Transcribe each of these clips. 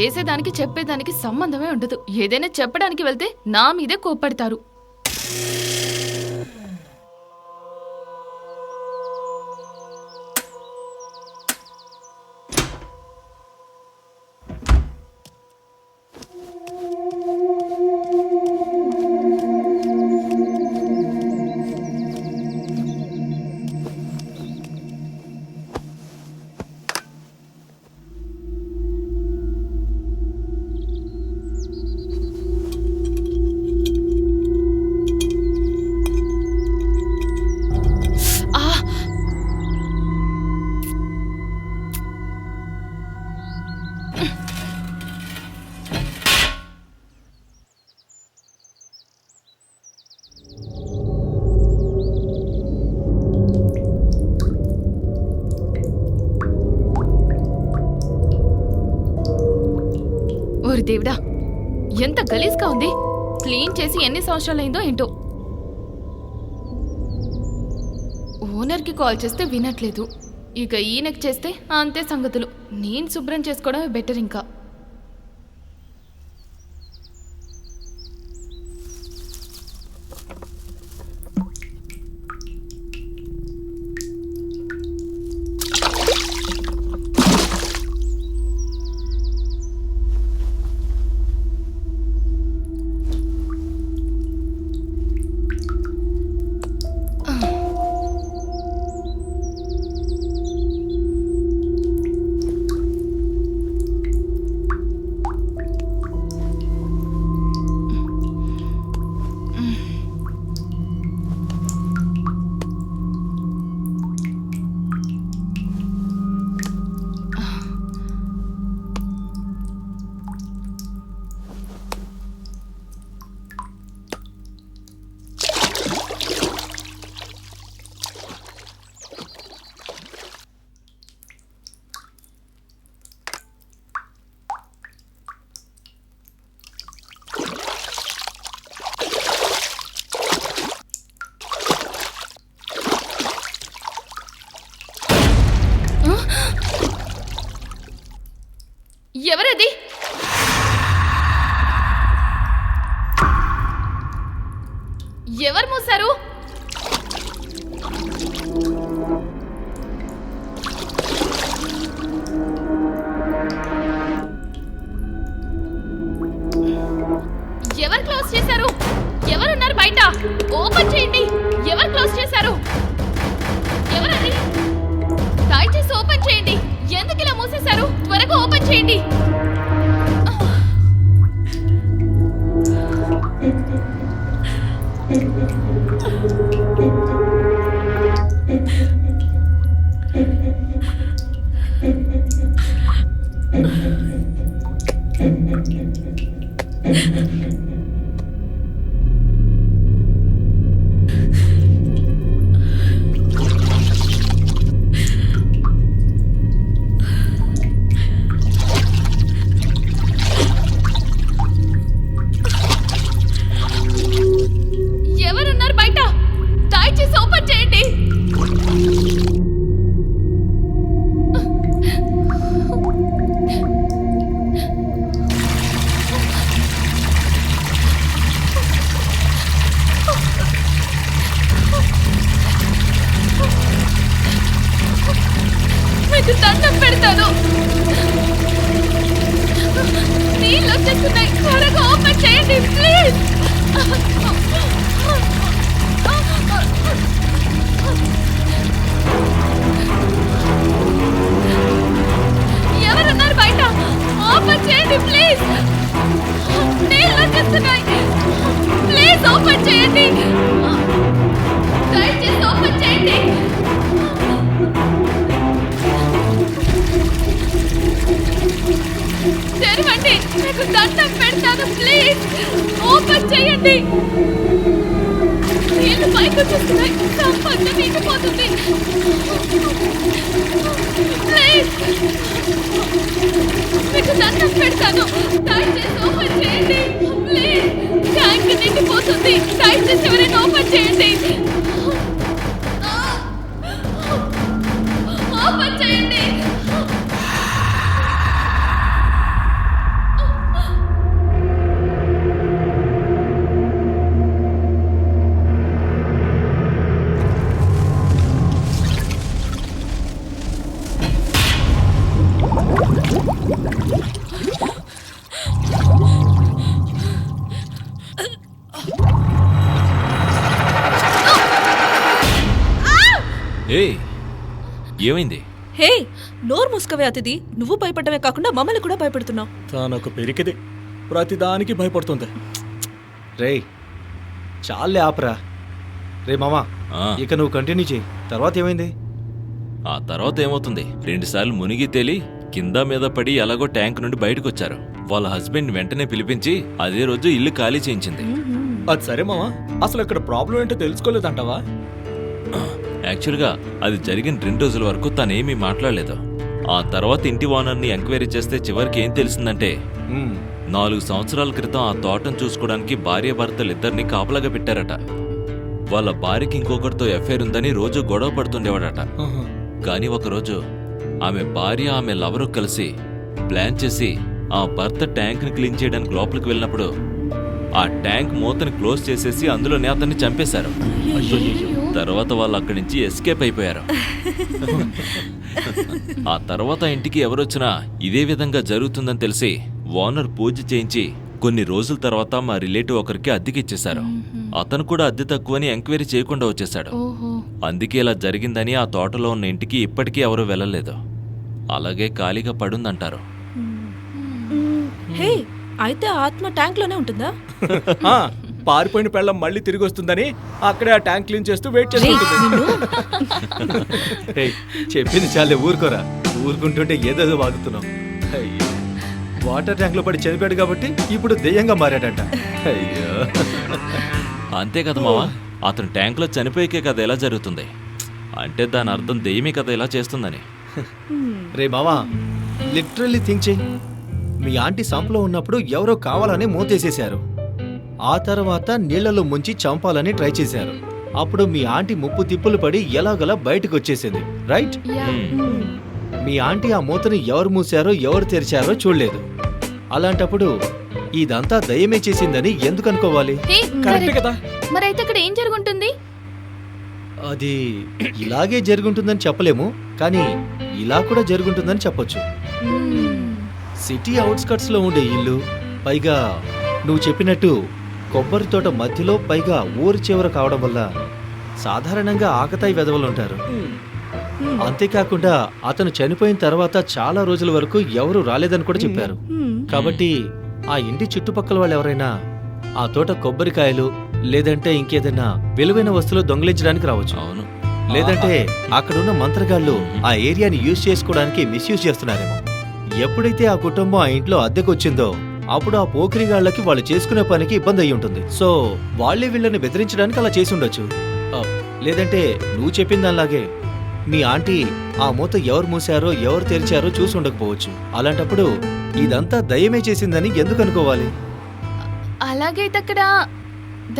చేసేదానికి చెప్పేదానికి సంబంధమే ఉండదు. ఏదైనా చెప్పడానికి వెళ్తే నా మీదే కోప్పడతారు. ఓరి దేవుడా ఎంత గలీజ్గా ఉంది. క్లీన్ చేసి ఎన్ని సంవత్సరాలైందో ఏంటో. ఓనర్కి కాల్ చేస్తే వినట్లేదు. ఇక ఈయనకి చేస్తే అంతే సంగతులు. నేను శుభ్రం చేసుకోవడమే బెటర్ ఇంకా. ఎవరు మూసారు ఓపెన్ చేయండి ప్లీజ్ ఎవరున్నారు బయట? ఓపెన్ చేయండి ప్లీజ్ నీళ్ళు వచ్చేస్తున్నాయి ప్లీజ్ ఓపెన్ చేయండి. దయచేసి ఓపెన్ చేయండి. తెరవండి. మీకు దండం పెడతాను ప్లీజ్! ఓపెన్ చేయండి! నేను పైకి వచ్చేస్తున్నాయి సంపద నీటిపోతుంది ప్లీజ్! మీకు దండం పెడతాను. దయచేసి ఓపెన్ చేయండి. ఏమైంది? హే నోరు మూసుకవే అతిథి. నువ్వు భయపడమే కాకుండా మమ్మల్ని కూడా భయపెడుతున్నావు. తానొక పెరికిది ప్రతిదానికి భయపడుతుంది. రేయ్ చాలే ఆపరా. రే మామా ఆ, ఇక నువ్వు కంటిన్యూ చేయి. తర్వాత ఏమైంది? ఆ తర్వాత ఏమవుతుంది? రెండుసార్లు మునిగి తేలి కింద మీద పడి ఎలాగో ట్యాంక్ నుండి బయటకు వచ్చారు వాళ్ళ హస్బెండ్ వెంటనే పిలిపించి అదే రోజు ఇల్లు ఖాళీ చేయించింది. అది సరే మావా అసలు ఇక్కడ ప్రాబ్లం ఏంటో తెలుసుకోలేదంటావా? యాక్చువల్గా అది జరిగిన రెండు రోజుల వరకు తనేమీ మాట్లాడలేదు. ఆ తర్వాత ఇంటి ఓనర్ని ఎంక్వైరీ చేస్తే చివరికి ఏం తెలిసిందంటే. నాలుగు సంవత్సరాల క్రితం ఆ తోటను చూసుకోవడానికి భార్య భర్తలు ఇద్దరిని కాపలాగా పెట్టారట. వాళ్ళ భార్యకి ఇంకొకరితో ఎఫ్ఐఆర్ ఉందని రోజు గొడవ పడుతుండేవాడట. కానీ ఒకరోజు ఆమె భార్య ఆమె లవరు కలిసి ప్లాన్ చేసి ఆ భర్త ట్యాంక్ని క్లీన్ చేయడానికి లోపలికి వెళ్ళినప్పుడు ఆ ట్యాంక్ మూతని క్లోజ్ చేసేసి అందులోనే అతన్ని చంపేశారు. తర్వాత వాళ్ళు అక్కడి నుంచి ఎస్కేప్ అయిపోయారు. ఆ తర్వాత ఇంటికి ఎవరొచ్చినా ఇదే విధంగా జరుగుతుందని తెలిసి ఓనర్ పూజ చేయించి కొన్ని రోజుల తర్వాత మా రిలేటివ్ ఒకరికి అద్దెకిచ్చేశారు. అతను కూడా అద్దె తక్కువని ఎంక్వైరీ చేయకుండా వచ్చేశాడు. అందుకే ఇలా జరిగిందని ఆ తోటలో ఉన్న ఇంటికి ఇప్పటికీ ఎవరూ వెళ్ళలేదు. అలాగే ఖాళీగా పడుందంటారు. హే అయితే ఆ ఆత్మ ట్యాంక్లోనే ఉంటుందా? ఆ, పారిపోయిన పెళ్ళం మళ్ళీ తిరిగి వస్తుందని అక్కడే ఆ ట్యాంక్ క్లీన్ చేస్తూ వెయిట్ చేస్తుంటుంది రేయ్ చెప్పింది చాలే ఊరుకోరా. ఊరుకుంటుంటే ఏదేదో వాగుతున్నావు. అయ్యో వాటర్ ట్యాంక్లో పడి చనిపోయాడు కాబట్టి ఇప్పుడు దెయ్యంగా మారాడంట. అయ్యో. అంతే కదా మావా అతను ట్యాంక్లో చనిపోయాకే కదా ఎలా జరుగుతుంది. అంటే దాని అర్థం దెయ్యమే కదా ఇలా చేస్తుందని. రే మామా లిటరల్లీ థింక్ చెయ్యి మీ ఆంటీ సంపలో ఉన్నప్పుడు ఎవరో కావాలని మూతేసేశారు. ఆ తర్వాత నీళ్ళలో ముంచి చంపాలని ట్రై చేశారు. అప్పుడు మీ ఆంటీ ముప్పు తిప్పులు పడి ఎలాగలా బయటకు వచ్చేసింది. రైట్. మీ ఆంటీ ఆ మూతని ఎవరు మూసారో ఎవరు తెరిచారో చూడలేదు. అలాంటప్పుడు ఇదంతా దయ్యమే చేసిందని ఎందుకు అనుకోవాలి? మరైతే ఏం జరుగుంటుంది? అది ఇలాగే జరుగుంటుందని చెప్పలేము కానీ ఇలా కూడా జరుగుంటుందని చెప్పొచ్చు. సిటీ అవుట్స్కట్స్లో ఉండే ఇల్లు పైగా నువ్వు చెప్పినట్టు కొబ్బరి తోట మధ్యలో పైగా ఊరి చివర కావడం వల్ల సాధారణంగా ఆకతాయి వెధవలు ఉంటారు. అంతేకాకుండా అతను చనిపోయిన తర్వాత చాలా రోజుల వరకు ఎవరు రాలేదని కూడా చెప్పారు. కాబట్టి ఆ ఇంటి చుట్టుపక్కల వాళ్ళు ఎవరైనా ఆ తోట కొబ్బరికాయలు లేదంటే ఇంకేదైనా విలువైన వస్తువులు దొంగిలించడానికి రావచ్చు. అవును. లేదంటే అక్కడున్న మంత్రగాళ్ళు ఆ ఏరియాని యూజ్ చేసుకోవడానికి మిస్యూజ్ చేస్తున్నారేమో. ఎప్పుడైతే ఆ కుటుంబం ఆ ఇంట్లో అద్దెకొచ్చిందో అప్పుడు ఆ పోకిరిగాళ్ళకి వాళ్ళు చేసుకునే పనికి ఇబ్బంది అయి ఉంటుంది. సో వాళ్ళే వీళ్ళని బెదిరించడానికి అలా చేసి ఉండొచ్చు. లేదంటే నువ్వు చెప్పిన దానిలాగే మీ ఆంటీ ఆ మూత ఎవరు మూసారో ఎవరు తెరిచారో చూసి ఉండకపోవచ్చు. అలాంటప్పుడు ఇదంతా దయ్యమే చేసిందని ఎందుకు అనుకోవాలి? అలాగైతే అక్కడ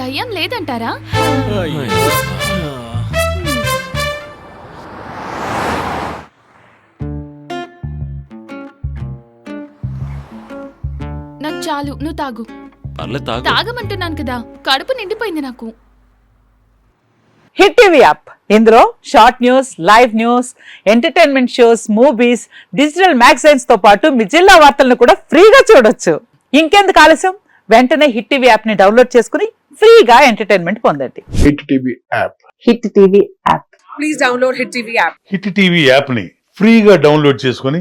దయ్యం లేదంటారా? చాలు నువ్వు తాగు. పర్లేదు తాగు. తాగమంటున్నాను కదా కడుపు నిండిపోయింది నాకు. Hit TV app. ఇందులో short news live news entertainment shows movies digital మ్యాగజైన్స్తో పాటు మీ జిల్లా వార్తలను కూడా ఫ్రీగా చూడొచ్చు. ఇంకెందుకు ఆలస్యం? వెంటనే హిట్ టీవీ యాప్ని డౌన్లోడ్ చేసుకుని ఫ్రీగా ఎంటర్టైన్మెంట్ పొందండి. Hit TV app. Hit TV app. Hit TV యాప్ని ఫ్రీగా డౌన్లోడ్ చేసుకొని